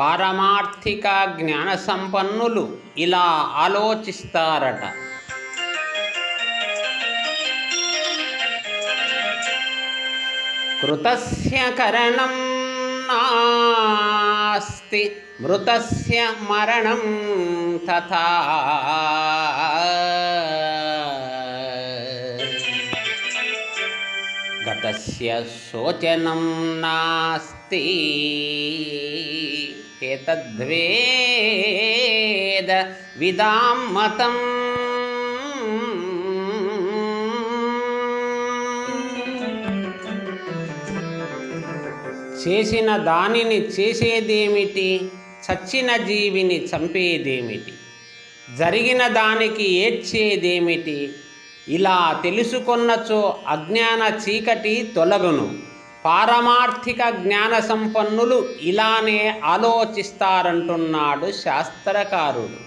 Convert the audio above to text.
పారమార్థిక జ్ఞాన సంపన్నులు ఇలా ఆలోచిస్తారట. కృతస్య కరణం నాస్తి మృతస్య మరణం తథా. గతస్య శోచనం నాస్తి. ఏతద్వేద విదాం మతం చేసిన దానిని చేసేదేమిటి? చచ్చిన జీవిని చంపేదేమిటి? జరిగిన దానికి ఏడ్చేదేమిటి? ఇలా తెలుసుకొన్నచో అజ్ఞాన చీకటి తొలగును. పారమార్థిక జ్ఞాన సంపన్నులు ఇలానే ఆలోచిస్తారంటున్నాడు శాస్త్రకారుడు.